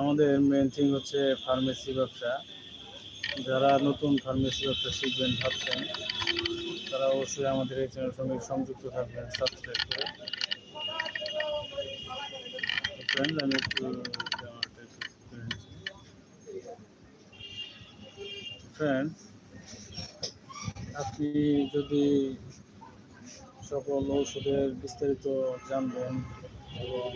আমাদের main thing হচ্ছে pharmacy ব্যবসা। যারা নতুন ফার্মেসি ব্যবসা শিখবেন ভাবছেন, তারা অবশ্যই আমাদের এই চ্যানেলের সঙ্গে সংযুক্ত থাকবেন সাবস্ক্রাইব করে। ফ্রেন্ড ফ্রেন্ডস আপনি যদি সকল ঔষধের বিস্তারিত জানবেন এবং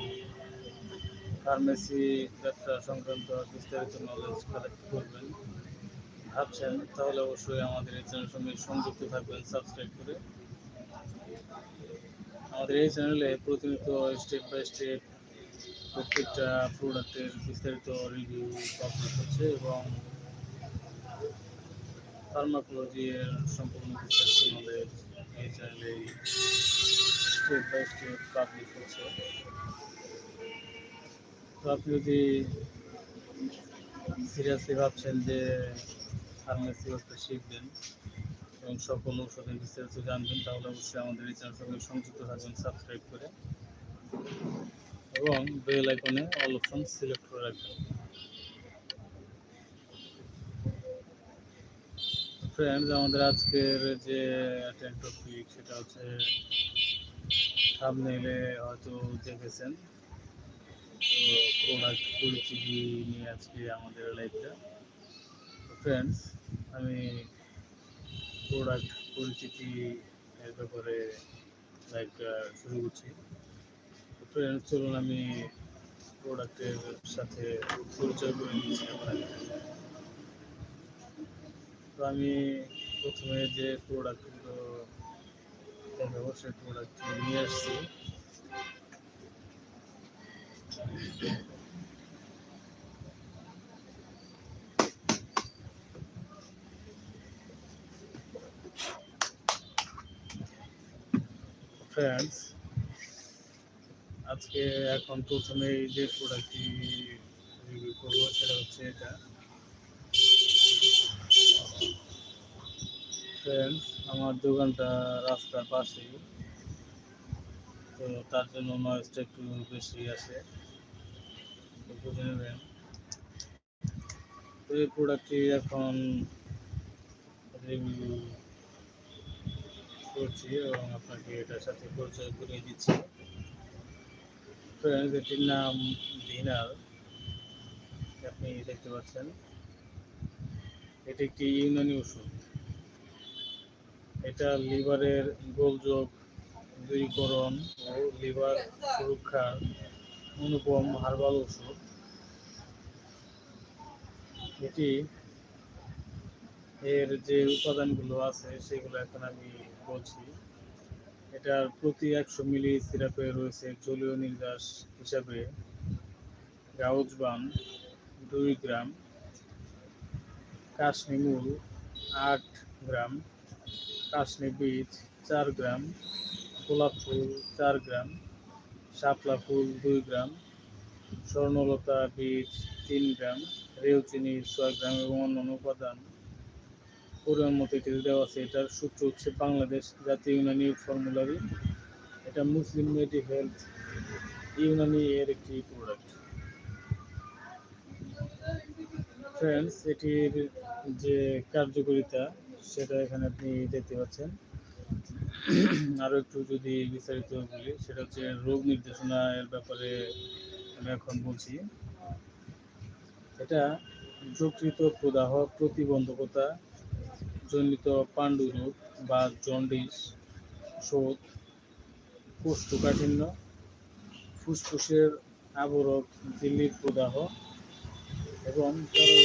ফার্মেসি ব্যবসা সংক্রান্ত বিস্তারিত নলেজ কালেক্ট করবেন। ভাবছেন, তাহলে অবশ্যই আমাদের এই চ্যানেলের সঙ্গে সংযুক্ত থাকবেন সাবস্ক্রাইব করে। আমাদের এই চ্যানেলে প্রতিনিয়ত স্টেপ বাই স্টেপ প্রত্যেকটা প্রোডাক্টের বিস্তারিত রিভিউ পাবলিশ হচ্ছে এবং ফার্মাকোলজি এর সম্পূর্ণ বিস্তারিত নলেজ এই চ্যানেলে স্টেপ বাই স্টেপ পাবলিশ হচ্ছে। তো আপনি যদি সিরিয়াসলি ভাবছেন যে ফার্মেসি ব্যবসা শিখবেন এবং সকল ঔষধের বিস্তারিত জানবেন, তাহলে অবশ্যই আমাদের এই চ্যানেল সঙ্গে সংযুক্ত থাকবেন সাবস্ক্রাইব করে এবং বেল আইকনে অল অপশন সিলেক্ট করে রাখবেন। ফ্রেন্ডস আমাদের আজকের যে টপিক সেটা হচ্ছে থামনেইলে হয়তো দেখেছেন। প্রোডাক্ট পরিচিতি নিয়ে আজকে আমাদের লাইফটা ফ্রেন্ডস আমি প্রোডাক্ট পরিচিতি এর ব্যাপারে লাইক শুরু করছি ফ্রেন্ডস চলুন আমি প্রোডাক্টের সাথে পরিচয় করে নিচ্ছি তো আমি প্রথমে যে প্রোডাক্টগুলো দেখাবো সেই প্রোডাক্ট নিয়ে আসছি ফ্রেন্ডস আজকে এখন প্রথমে যে প্রোডাক্টটি রিভিউ করব, সেটা হচ্ছে এটা। ফ্রেন্ডস আমার দোকানটা রাস্তার পাশেই। তো তার জন্য নয়েজটা একটু বেশি তো তো এই প্রোডাক্টটি এখন রিভিউ করছি এবং আপনাকে এটার সাথে পরিচয় দিচ্ছি। এটির নাম আপনি দেখতে পাচ্ছেন, এটি একটি ইউনানি ওষুধ। এটা লিভারের গোলযোগ দূরীকরণ ও লিভার সুরক্ষার অনুপম হার্বাল ওষুধ। এটি এর যে উপাদানগুলো আছে, সেগুলো এখন আমি বলছি। এটার প্রতি একশো মিলি সিরাপে রয়েছে জলীয় নির্যাস হিসাবে। গাউজবান দুই গ্রাম। কাশনিমূল আট গ্রাম। কাশনি বীজ, চার গ্রাম। গোলাপ ফুল, চার গ্রাম। শাপলা ফুল দুই গ্রাম, স্বর্ণলতা বীজ তিন গ্রাম রেউচিনি ছয় গ্রাম এবং অন্যান্য উপাদান। পরিমাণ মতো এটি দেওয়া আছে, এটার সূত্র হচ্ছে বাংলাদেশ জাতীয় ইউনানি ফর্মুলারি। এটা মুসলিম মেডি হেলথ ইউনানি এর একটি প্রোডাক্ট ফ্রেন্ডস এটির যে কার্যকারিতা, সেটা এখানে আপনি দেখতে পাচ্ছেন। আরও একটু যদি বিস্তারিত বলি, সেটা হচ্ছে রোগ নির্দেশনা এর ব্যাপারে আমি এখন বলছি। এটা যকৃত প্রদাহ প্রতিবন্ধকতা জনিত পাণ্ডুরোগ বা জন্ডিস শোধ কোষ্ঠকাঠিন্য, ফুসফুসের আবরক, দিল্লির প্রদাহ এবং প্রদাহ।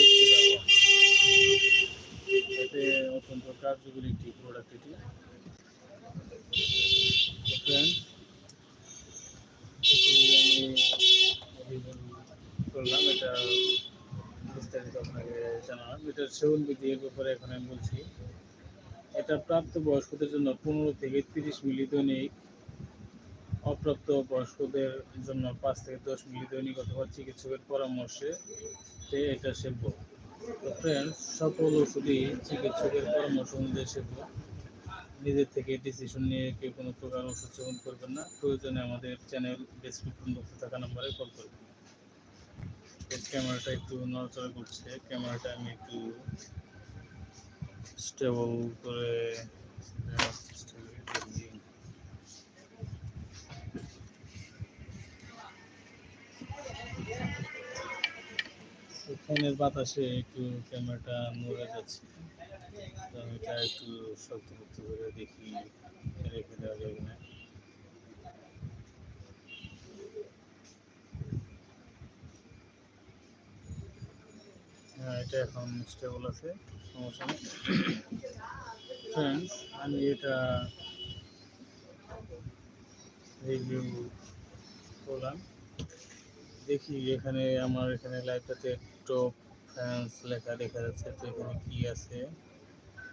এতে অত্যন্ত কার্যকরী একটি প্রোডাক্ট এটি। করলাম, এটা আপনাকে জানালাম। এটার সেবন বিধি এর ব্যাপারে আমি বলছি। এটা জন্য পনেরো থেকে তিরিশ মিলি দৈনিক, অপ্রাপ্ত বয়স্কদের জন্য পাঁচ থেকে দশ মিলি দৈনিক অথবা চিকিৎসকের পরামর্শে এটা সেব্য। তো সকল ওষুধই চিকিৎসকের পরামর্শ অনুযায়ী সেব্য। নিজের থেকে ডিসিশন নিয়ে কেউ কোনো প্রকার ওষুধ করবেন না। প্রয়োজনে আমাদের চ্যানেল ডেসক্রিপশন বক্সে থাকা নম্বরে কল করবেন। ক্যামেরাটা একটু নড়াচড়া করছে। ক্যামেরাটা আমি একটু স্টেবল করে যদি বাতাসে একটু ক্যামেরাটা নড়ে যাচ্ছে। আমি এটা একটু শক্ত করতে করে দেখি রেখে দেওয়া যাবে না এটা এখন স্টেবল আছে, সমস্যা ফ্রেন্ডস আমি এটা রিভিউ করলাম। দেখি এখানে, আমার এখানে লাইভটাতে টপ ফ্যান্স লেখা দেখা যাচ্ছে, তো এখানে কি আছে?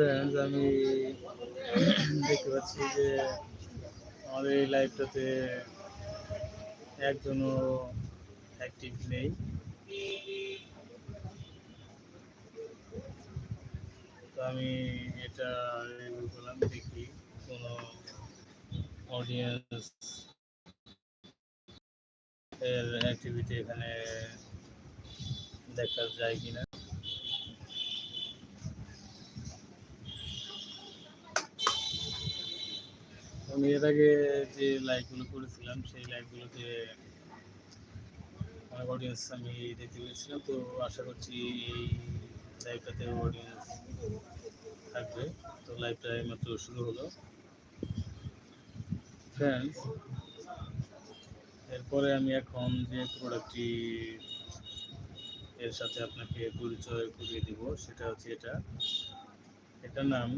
ফ্রেন্ডস আমি দেখতে পাচ্ছি যে আমাদের এই লাইভটাতে একজনও অ্যাক্টিভ নেই। তো আমি এটা রিভিউ করলাম, দেখি কোনো অডিয়েন্স এর অ্যাক্টিভিটি এখানে দেখা যায় কিনা। আমি এর আগে যে লাইভগুলো করেছিলাম, সেই লাইভগুলোতে অনেক অডিয়েন্স আমি দেখতে পেয়েছিলাম, তো আশা করছি এই লাইভটাতে অডিয়েন্স থাকবে। তো লাইভটা এইমাত্র শুরু হলো। ফ্রেন্ডস এরপরে আমি এখন যে প্রোডাক্টটি এর সাথে আপনাকে পরিচয় করিয়ে দিব, সেটা হচ্ছে এটা। এটার নাম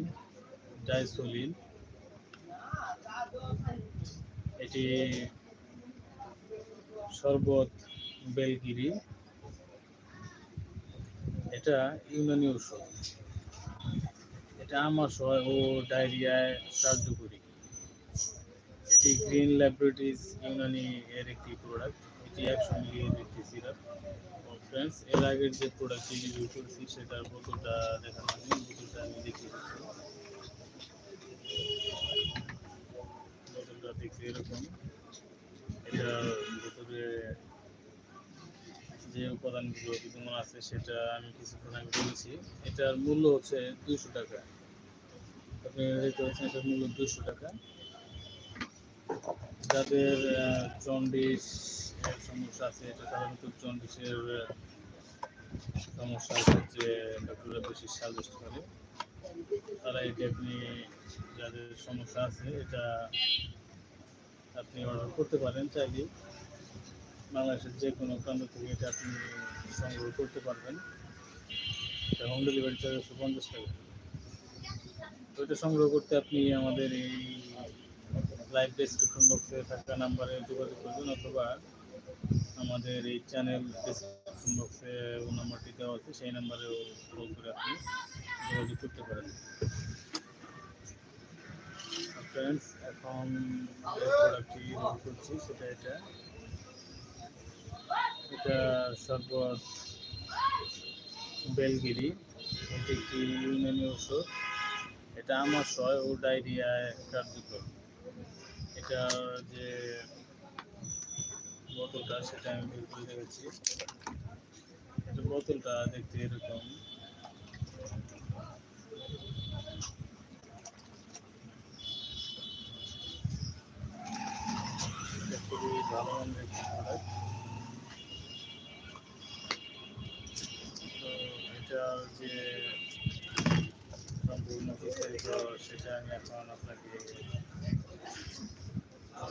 ডাইসোলিন এটি শরবত বেলগিরি। এটা ইউনানি ঔষধ। এটা আমাশয় ও ডায়রিয়ায় কার্যকরী। এটি গ্রিন ল্যাবরেটরিজ ইউনানি এর একটি প্রোডাক্ট এটি একশো মিলিয়ন একটি সিরাপ ফ্রেন্ডস এর আগের যে প্রোডাক্টটি রিভিউ করেছি সেটার বোতলটা দেখানো বোতলটা আমি দেখিয়ে দিচ্ছি বোতলটা দেখতে এরকম। এটার ভিতরে যে উপাদানগুলো বিদ্যমান আছে সেটা আমি কিছুক্ষণ আগে বলেছি। এটার মূল্য হচ্ছে দুশো টাকা। আপনি দেখতে পাচ্ছেন এটার মূল্য দুশো টাকা। যাদের জন্ডিস এর সমস্যা আছে, এটা সাধারণত জন্ডিসের সমস্যার ক্ষেত্রে ডক্টররা বেশি সাজেস্ট করে। তারা এটি আপনি যাদের সমস্যা আছে, এটা আপনি অর্ডার করতে পারেন চাইলে। বাংলাদেশের যে কোনো প্রান্ত থেকে এটা আপনি সংগ্রহ করতে পারবেন। এটা হোম ডেলিভারি চার্জ একশো পঞ্চাশ টাকা। তো এটা সংগ্রহ করতে আপনি আমাদের এই লাইভ ডেসক্রিপশন বক্সে থাকা নাম্বারে যোগাযোগ করবেন অথবা আমাদের এই চ্যানেল ডেসক্রিপশন বক্সে ও নাম্বারটি দেওয়া আছে, সেই নাম্বারেও কল করে আপনি যোগাযোগ করতে পারেন। ফ্রেন্ডস এখন করছি, সেটা এটা। এটা শরবত বেলগিরি, এটি একটি ইউনানি ওষুধ এটা আমাশয় ও ডায়রিয়ায় কার্যকর। এটার যে বোতলটা, সেটা আমি বের করে রেখেছি। এটা বোতলটা দেখতে এরকম। এটার সম্পূর্ণ বিস্তারিত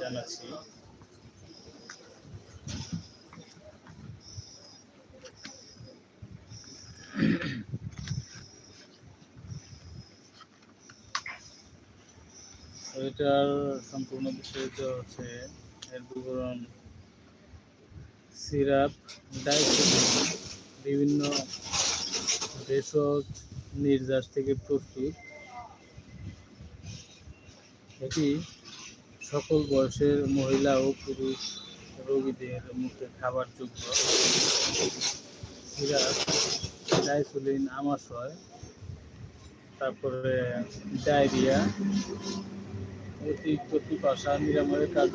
জানাচ্ছি এটার সম্পূর্ণ হচ্ছে এর বিবরণ, সিরাপ ডাইসোলিন বিভিন্ন ভেষজ নির্যাস থেকে প্রস্তুত। এটি সকল বয়সের মহিলা ও পুরুষ রোগীদের মুখে খাবার যোগ্য সিরাপ ডাইসুলিন আমাশয়, তারপরে ডায়রিয়া অতিরিক্ত পিপাসা, নিরাময়ের কাজ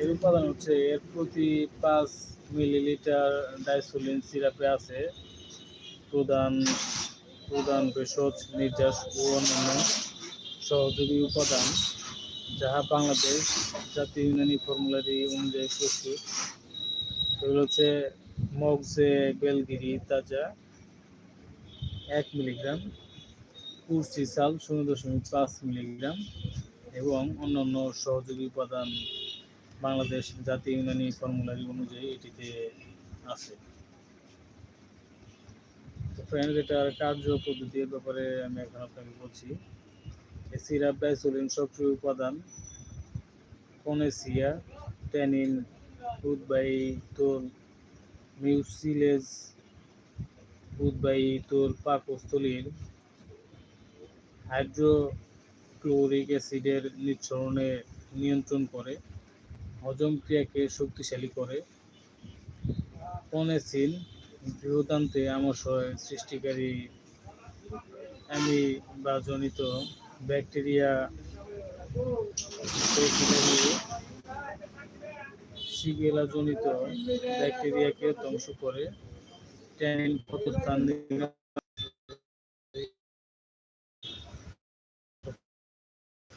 এর উপাদান হচ্ছে এর প্রতি পাঁচ মিলিলিটার ডাইসোলিন সিরাপে আছে। প্রধান প্রধান ভেষজ, নির্যাস ও অন্যান্য সহযোগী উপাদান, যাহা বাংলাদেশ জাতীয় ইউনানি ফর্মুলারি অনুযায়ী প্রস্তুত। এগুলো হচ্ছে মগজে, বেলগিরি, তাজা এক মিলিগ্রাম। কুরসি চাল শূন্য দশমিক পাঁচ মিলিগ্রাম এবং অন্যান্য সহযোগী উপাদান বাংলাদেশ জাতীয় ইউনানি ফর্মুলারি অনুযায়ী এটিতে আছে। ফ্রেন্ড এটার কার্য পদ্ধতির ব্যাপারে আমি এখন আপনাকে বলছি। সিরাপ ডাইসোলিন সক্রিয় উপাদান, কনেসিয়া, ট্যানিন উদ্বায়িতোল মিউসিলেজ উদ্বায়িতোল পাকস্থলীর হাইড্রোক্লোরিক অ্যাসিডের নিঃসরণে নিয়ন্ত্রণ করে, হজম ক্রিয়াকে শক্তিশালী করে। পনেসিন বৃহদান্তে আমাশয় সৃষ্টিকারী অ্যামিবাজনিত ব্যাকটেরিয়া শিগেলাজনিত ব্যাকটেরিয়াকে ধ্বংস করে। ট্যানিন ক্ষতস্থান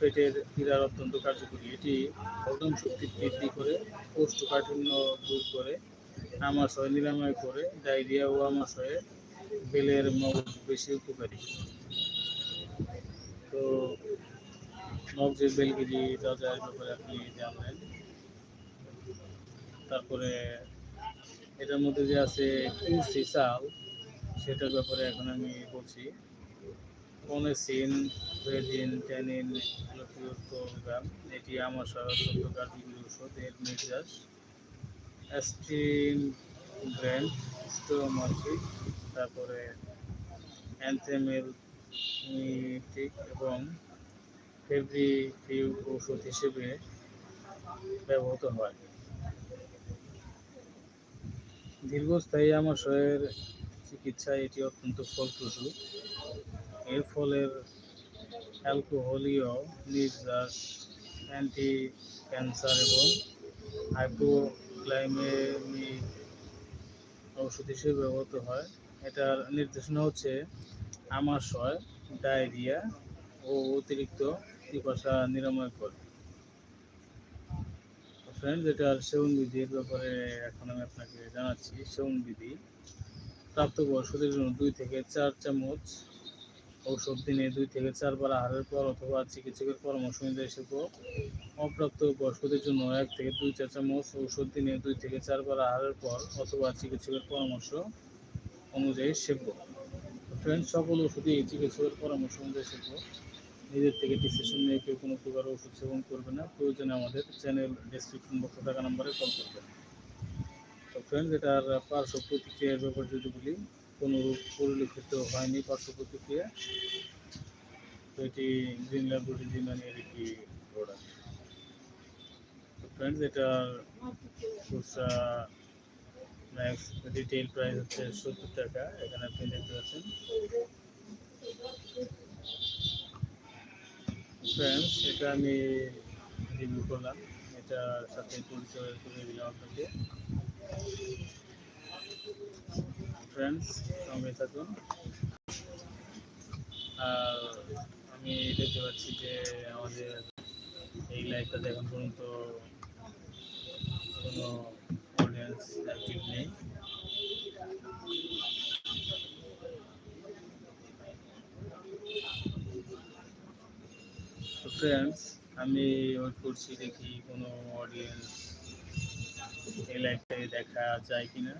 পেটের পীড়ার অত্যন্ত কার্যকরী। এটি হজম শক্তি বৃদ্ধি করে, কোষ্ঠকাঠিন্য দূর করে আমাশয় নিরাময় করে, ডায়রিয়া ও আমাশয়ে বেলের মগজ বেশি উপকারী। তো মগজের বেলগিরি তাজার ব্যাপারে আপনি জানলেন। তারপরে এটার মধ্যে যে আছে কুরসি চাল সেটার ব্যাপারে এখন আমি বলছি। কনেসিন রেজিন ট্যানিন গ্রাম এটি আমার কার্যকরী ওষুধ এর নির্যাস অ্যাস্ট্রিন ব্র্যান্ড স্টোমার্কিক তারপরে অ্যান্থেমেল এবং ফেব্রিফিউ ঔষধ হিসেবে ব্যবহৃত হয়। দীর্ঘস্থায়ী আমাশয়ের চিকিৎসায় এটি অত্যন্ত ফলপ্রসূ। এর ফলের অ্যালকোহলীয় নির্যাস অ্যান্টি ক্যান্সার এবং হাইপোগ্লাইমেমিক ঔষধ হিসেবে ব্যবহৃত হয়। এটার নির্দেশনা হচ্ছে আমাশয়, ডায়রিয়া ও অতিরিক্ত পিপাসা নিরাময় করে। ফ্রেন্ডস এটার সেবন বিধির ব্যাপারে এখন আমি আপনাকে জানাচ্ছি। সেবন বিধি প্রাপ্তবয়স্কদের জন্য দুই থেকে চার চামচ ঔষধ দিনে দুই থেকে চারবার আহারের পর অথবা চিকিৎসকের পরামর্শ অনুযায়ী সেব অপ্রাপ্ত বয়স্কদের জন্য এক থেকে দুই চা চামচ ঔষধ দিনে দুই থেকে চারবার আহারের পর অথবা চিকিৎসকের পরামর্শ অনুযায়ী সেব্য ফ্রেন্ড সকল ওষুধই চিকিৎসকের পরামর্শ অনুযায়ী সেব্য নিজের থেকে ডিসিশন নিয়ে কেউ কোনো প্রকার ওষুধ সেবন করবে না। প্রয়োজনে আমাদের চ্যানেল ডিসক্রিপশন বক্সে থাকা নাম্বারে কল করবেন। তো ফ্রেন্ড এটার পার্শ্ব প্রতিক্রিয়ার ব্যাপারে যদি বলি কোনো রূপ পরিলক্ষিত হয়নি পার্শ্ব প্রতিক্রিয়া তো এটি গ্রিন ল্যাবরেটরি জিমানিয়ার একটি প্রোডাক্ট ফ্রেন্ডস এটার খুচরা ম্যাক্স রিটেল প্রাইস হচ্ছে সত্তর টাকা, এখানে আপনি দেখতে পাচ্ছেন। ফ্রেন্ডস এটা আমি রিভিউ করলাম। এটার সাথে পরিচয় করে দিলাম আপনাকে। ফ্রেন্ডস সঙ্গে থাকুন। আমি দেখতে পাচ্ছি যে আমাদের এই লাইফটাতে এখন পর্যন্ত কোনো অডিয়েন্স অ্যাক্টিভ নেই। ফ্রেন্ডস আমি ওয়েট করছি দেখি কোনো অডিয়েন্স এই লাইফটাকে দেখা যায় কিনা।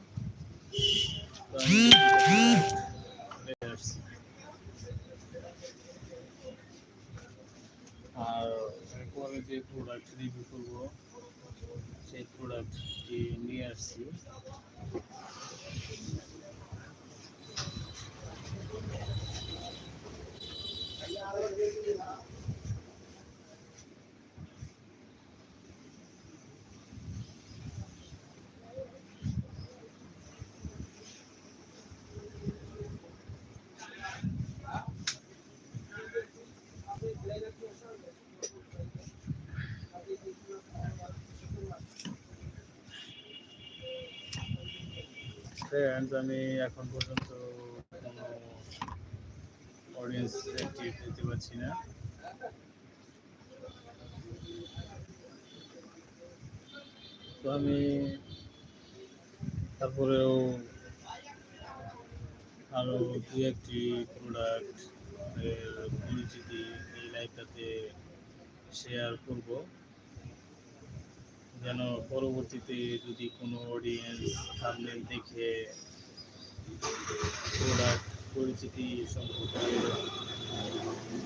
যে প্রোডাক্ট রিভিউ করব সেই প্রোডাক্টটি নিয়ে আসছি। ফ্রেন্ডস আমি এখন পর্যন্ত কোনো অডিয়েন্স অ্যাক্টিভ দিতে পারছি না। তো আমি তারপরেও আরও দু একটি প্রোডাক্ট পরিচিতি এই লাইভটাতে শেয়ার করব। যেন পরবর্তীতে যদি কোনো অডিয়েন্স থামনেল দেখে প্রোডাক্ট পরিচিতি সম্পর্কে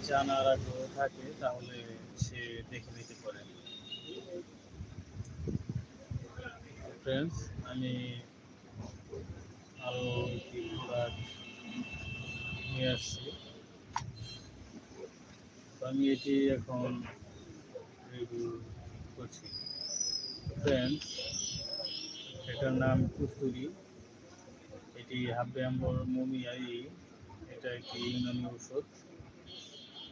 জানার আগ্রহ থাকে, তাহলে সে দেখে নিতে পারে। ফ্রেন্ডস আমি আরও একটি প্রোডাক্ট নিয়ে আসছি। আমি এটি এখন রিভিউ করছি। ফ্রেন্ডস এটার নাম কুস্তুরি। এটি হাব্বে আম্বর মমিয়াই এটা একটি ইউনানি ঔষধ।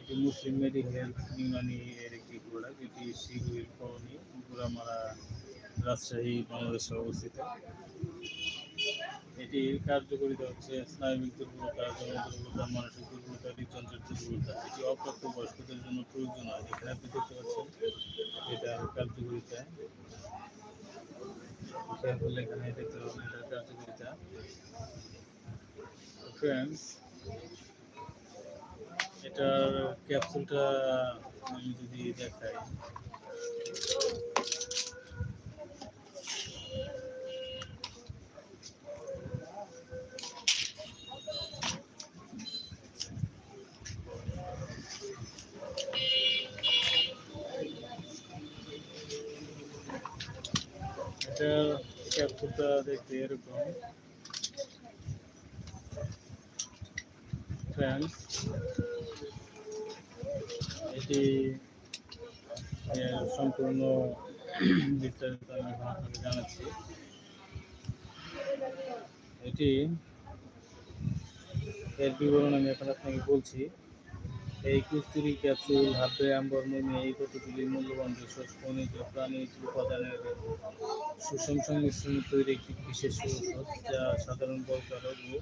এটি মুসলিম মেডি হেলথ ইউনানি এর একটি প্রোডাক্ট এটি শিগুইল কলোনি গুড়ামারা রাজশাহী, বাংলাদেশে অবস্থিত। এটির কার্যকরিতা হচ্ছে স্নায়বিক দুর্বলতা দুর্বলতা, মানসিক দুর্বলতা, হৃদযন্ত্রের দুর্বলতা। এটি অপ্রাপ্ত বয়স্কদের জন্য প্রয়োজন হয় এখানে আপনি দেখতে পাচ্ছেন, এটার কার্যকারিতা। এখানে দেখতে পাবেন এটার ফ্রেন্ডস এটার ক্যাপসুলটা আমি যদি দেখাই। এটার ক্যাপসুলটা দেখতে এরকম। ফ্রেন্ডস, এটি সম্পূর্ণ বিস্তারিত আমি আপনাকে জানাচ্ছি। এটি, এর বিবরণ আমি এখন আপনাকে বলছি। এই কুস্তুরি ক্যাপসুল আম্বর মমি এই কতগুলি মূল্যবান ভেষজ, খনিজ ও প্রাণীজ উপাদানের সুষম সংমিশ্রণে তৈরি একটি বিশেষ ঔষধ যা সাধারণ বলকারক ও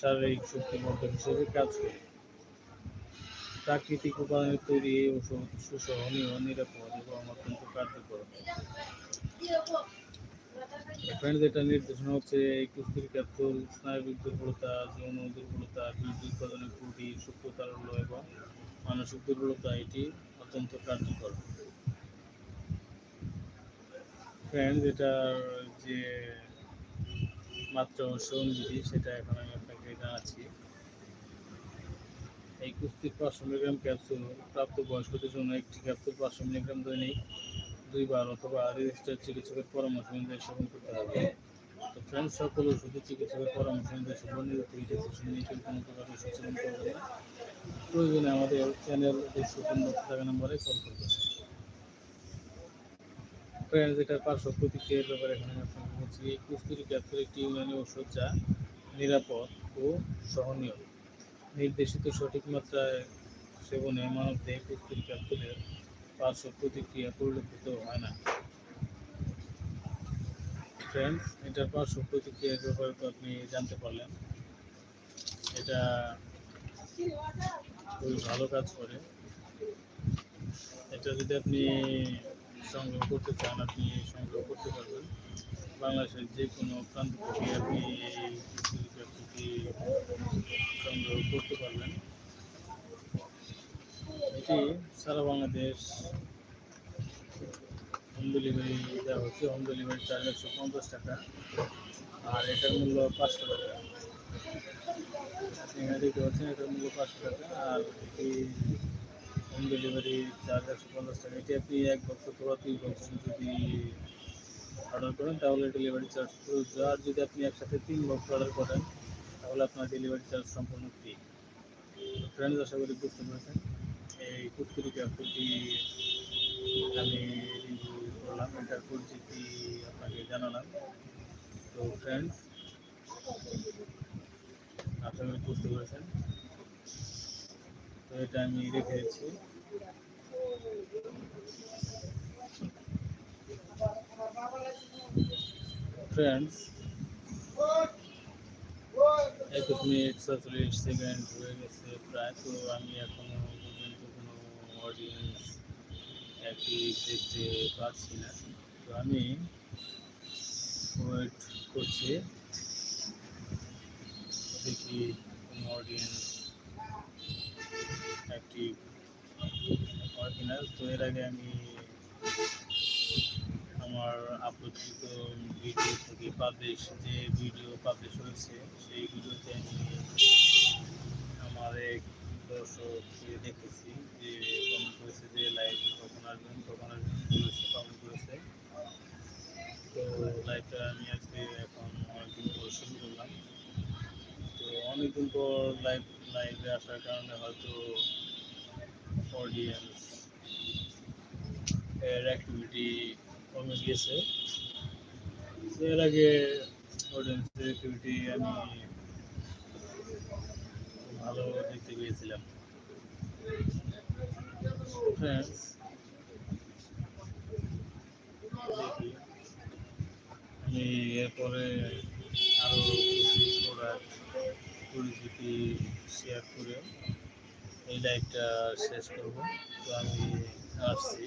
শারীরিক শক্তিবর্ধক হিসেবে কাজ করে। প্রাকৃতিক উপাদানের তৈরি এই ওষুধ সুসহনীয় নিরাপদ এবং অত্যন্ত কার্যকর। ফ্রেন্ডস এটা নির্দেশনা হচ্ছে কুস্তির ক্যাপসুল স্নায়বিক দুর্বলতা, যৌন দুর্বলতা, বীজ উৎপাদনের ত্রুটি সূক্ষ্মতারল্য এবং মানসিক দুর্বলতা, এটি অত্যন্ত কার্যকর। ফ্রেন্ডস এটার যে মাত্রা ও সেটা এখন আমি আপনাকে জানাচ্ছি। এই কুস্তির পাঁচশো মিলিগ্রাম ক্যাপসুল প্রাপ্ত বয়স্কদের জন্য একটি ক্যাপসুল পাঁচশো মিলিগ্রাম দৈনিক দুইবার অথবা রেজিস্টার চিকিৎসকের পরামর্শ অনুযায়ী সেবন করতে হবে। তো ফ্রেন্ডস সকল ওষুধে চিকিৎসকের পরামর্শ অনুযায়ী সেবন নিতে নিয়ে কোনো প্রকার ওষুধ সেবন করবে না। প্রয়োজনে আমাদের চ্যানেল ডিসক্রিপশন থাকা নম্বরে কল করবে ফ্রেন্ডস এটার পার্শ্ব প্রতিক্রিয়ার ব্যাপারে এখানে আপনাকে বলছি, এই কুস্তুরি ক্যাপসুল একটি ইউনানি ওষুধ যা নিরাপদ ও সহনীয়। নির্দেশিত সঠিক মাত্রায় সেবনে মানবদেহে কুস্তুরি ক্যাপসুলের পার্শ্ব প্রতিক্রিয়া পরিলক্ষিত হয় না। ফ্রেন্ডস এটার পার্শ্ব প্রতিক্রিয়ার ব্যাপারে তো আপনি জানতে পারলেন। এটা খুবই ভালো কাজ করে। এটা যদি আপনি সংগ্রহ করতে চান, আপনি সংগ্রহ করতে পারবেন। বাংলাদেশের যে কোনো প্রান্ত থেকে আপনি সংগ্রহ করতে পারবেন। এটি সারা বাংলাদেশ। হোম ডেলিভারি দেওয়া হচ্ছে হোম ডেলিভারি চার্জ একশো পঞ্চাশ টাকা। আর এটার মূল্য পাঁচশো টাকা। এখানে দেখতে পাচ্ছেন, এটার মূল্য পাঁচশো টাকা। আর এটি হোম ডেলিভারি চার্জ একশো পঞ্চাশ টাকা। এটি আপনি এক বক্স অথবা দুই বক্স যদি অর্ডার করেন, তাহলে ডেলিভারি চার্জ আর যদি আপনি একসাথে তিন বক্স অর্ডার করেন, তাহলে আপনার ডেলিভারি চার্জ সম্পূর্ণ ফ্রি ফ্রেন্ডস আশা করি বুঝতে পেরেছেন। এই কুটকুরি ক্যাফেটি আমি রিভিউ করলাম পরিচিতি আপনাকে জানালাম তো ফ্রেন্ডস আশা করি বুঝতে পেরেছেন তো এটা আমি রেখে ফ্রেন্ডস একুশ মিনিট সাতচল্লিশ সেকেন্ড হয়ে গেছে প্রায়, তো আমি এখনও অডিয়েন্স একই দেখতে পাচ্ছি না তো আমি ওয়েট করছি। দেখি কোনো অডিয়েন্স অ্যাক্টিভ হয় কিনা। তো এর আগে আমি আমার আপলোডকৃত ভিডিও থেকে পাবলিশ যে ভিডিও পাবলিশ হয়েছে, সেই ভিডিওতে আমি আমার এক দেখেছি যে কমেন্ট করেছে যে লাইভে কখন আসবেন কখন আসবেন তো লাইভটা আমি আজকে এখন অনেকদিন পর শুরু করলাম। তো অনেকদিন পর লাইভ লাইভে আসার কারণে হয়তো অডিয়েন্স এর অ্যাক্টিভিটি কমে গিয়েছে। এর আগে অডিয়েন্সের অ্যাক্টিভিটি আমি ভালো দেখতে পেয়েছিলাম আমি এরপরে আরও প্রোডাক্ট পরিচিতি শেয়ার করে এই লাইভটা শেষ করব। তো আমি আসছি।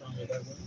সঙ্গে থাকুন।